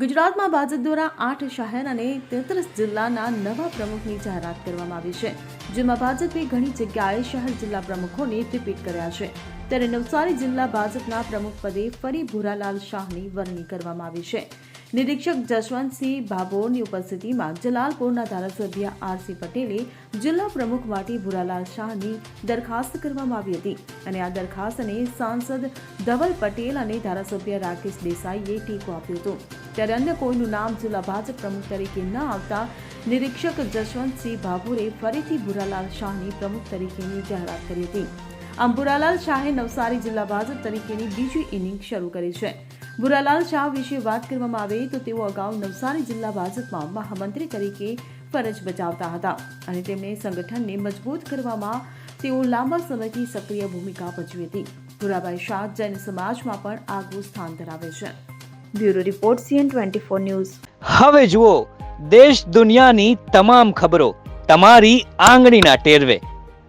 ગુજરાતમાં ભાજપ દ્વારા આઠ શહેર અને તેત્રીસ જિલ્લાના નવા પ્રમુખની જાહેરાત કરવામાં આવી છે, જેમાં ભાજપે ઘણી જગ્યાએ શહેર જિલ્લા પ્રમુખોને રિપીટ કર્યા છે. ત્યારે નવસારી જિલ્લા ભાજપના પ્રમુખ પદે ફરી ભૂરાલાલ શાહની વરણી કરવામાં આવી છે. નિરીક્ષક જશવંતસિંહ ભાભોરની ઉપસ્થિતિમાં જલાલપુરના ધારાસભ્ય આરસી પટેલે જિલ્લા પ્રમુખ માટે ભુરાલાલ શાહની દરખાસ્ત કરવામાં આવી હતી અને આ દરખાસ્તને સાંસદ ધવલ પટેલ અને ધારાસભ્ય રાકેશ દેસાઈએ ટેકો આપ્યો હતો. ત્યારે અન્ય કોઈનું નામ જિલ્લા ભાજપ પ્રમુખ તરીકે ન આવતા નિરીક્ષક જશવંતસિંહ ભાભોરે ફરીથી ભુરાલાલ શાહની પ્રમુખ તરીકેની જાહેરાત કરી હતી. આમ ભૂરાલાલ શાહે નવસારી જિલ્લા ભાજપ તરીકેની બીજી ઇનિંગ શરૂ કરી છે. બુરાલાલ શાહ વિશે વાત કરવામાં આવે તો તેઓ અગાઉ નવસારી જિલ્લા ભાજપમાં મહામંત્રી તરીકે ફરજ બજાવતા હતા અને તેમણે સંગઠનને મજબૂત કરવામાં તેઓ લાંબા સમયથી સક્રિય ભૂમિકા ભજવી હતી. ભુરાભાઈ શાહ જૈન સમાજમાં પણ આગવું સ્થાન ધરાવે છે. Bureau report CN twenty four news. હવે જુઓ, દેશ દુનિયાની તમામ ખબરો તમારી આંગળીના ટેરવે.